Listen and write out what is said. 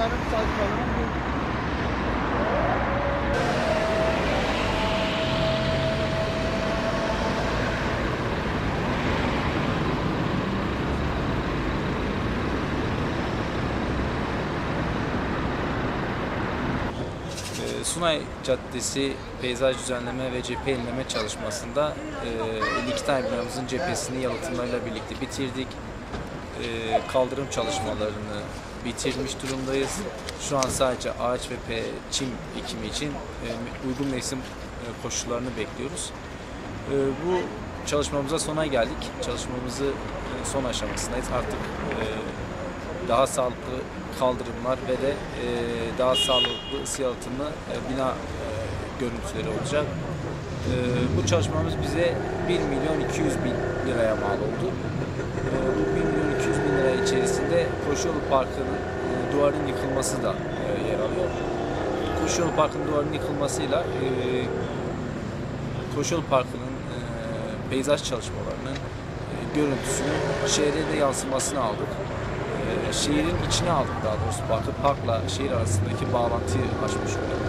yarım saat falan. Ee, Sunay Caddesi peyzaj düzenleme ve cepheleme çalışmasında e, 52 tane binamızın cephesini yalıtımlarıyla birlikte bitirdik. Ee, kaldırım çalışmalarını bitirmiş durumdayız. Şu an sadece ağaç ve çim ekimi için e, uygun mevsim e, koşullarını bekliyoruz. E, bu çalışmamıza sona geldik. Çalışmamızı son aşamasındayız. Artık daha sağlıklı kaldırımlar ve de daha sağlıklı ısı yalıtımlı bina görüntüleri olacak. Bu çalışmamız bize 1 milyon 200 bin liraya mal oldu. Bu 1 milyon 200 bin lira içerisinde Koşuyolu Parkı'nın e, duvarın yıkılması da e, yer alıyor. Koşuyolu Parkı'nın duvarının yıkılmasıyla e, Koşuyolu Parkı'nın e, peyzaj çalışmalarının e, görüntüsünü şehre de yansımasını aldık. E, şehrin içine aldık daha doğrusu parkı. Parkla şehir arasındaki bağlantıyı açmış olduk.